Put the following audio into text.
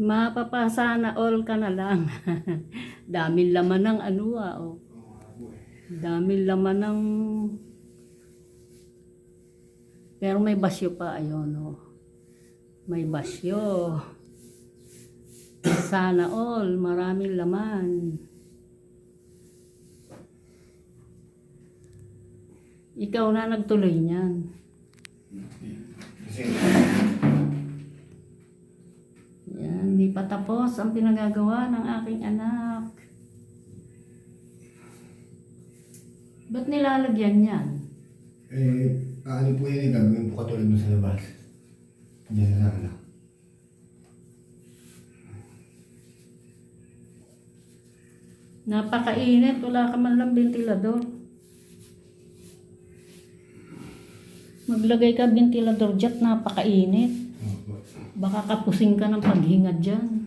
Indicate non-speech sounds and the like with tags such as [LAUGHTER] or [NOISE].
Mapapasa na all ka na lang. [LAUGHS] Daming laman ng ano ah. Oh. Daming laman ng... Pero may basyo pa. Ayun oh. May basyo. Sana all. Maraming laman. Ikaw na nagtuloy niyan. Yan, di pa tapos ang pinagagawa ng aking anak. Ba't nilalagyan yan? eh, ano po yan, eh, gagawin po katulad mo sa labas. Diyan sa ano. Napakainit, wala ka man lang ventilador. Maglagay ka ventilador dyan, napakainit. Baka kapusing ka ng paghinga dyan.